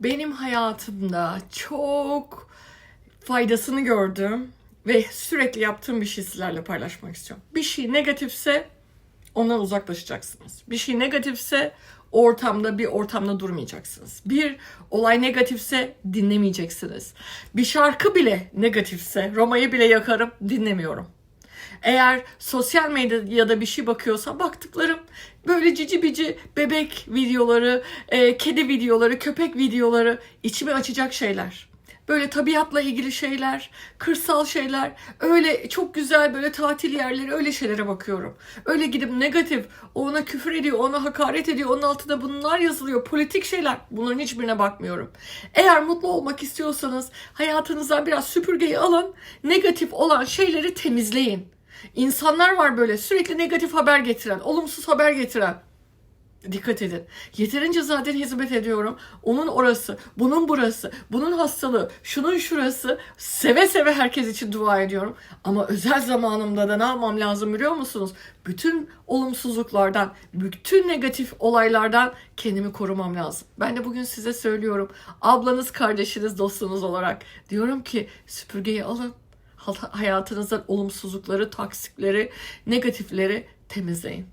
benim hayatımda çok faydasını gördüğüm ve sürekli yaptığım bir şey sizlerle paylaşmak istiyorum. Bir şey negatifse ondan uzaklaşacaksınız. Bir şey negatifse ortamda bir ortamda durmayacaksınız. Bir olay negatifse dinlemeyeceksiniz. Bir şarkı bile negatifse Roma'yı bile yakarım dinlemiyorum. Eğer sosyal medyada bir şey bakıyorsa baktıklarım böyle cici bici bebek videoları, e, kedi videoları, köpek videoları içimi açacak şeyler. Böyle tabiatla ilgili şeyler, kırsal şeyler, öyle çok güzel böyle tatil yerleri öyle şeylere bakıyorum. Öyle gidip negatif, ona küfür ediyor, ona hakaret ediyor, onun altında bunlar yazılıyor, politik şeyler. Bunların hiçbirine bakmıyorum. Eğer mutlu olmak istiyorsanız hayatınızdan biraz süpürgeyi alın, negatif olan şeyleri temizleyin. İnsanlar var böyle sürekli negatif haber getiren, olumsuz haber getiren. Dikkat edin. Yeterince zaten hizmet ediyorum. Onun orası, bunun burası, bunun hastalığı, şunun şurası. Seve seve herkes için dua ediyorum. Ama özel zamanımda da ne yapmam lazım biliyor musunuz? Bütün olumsuzluklardan, bütün negatif olaylardan kendimi korumam lazım. Ben de bugün size söylüyorum. Ablanız, kardeşiniz, dostunuz olarak diyorum ki süpürgeyi alın. Hayatınızdan olumsuzlukları, taksikleri, negatifleri temizleyin.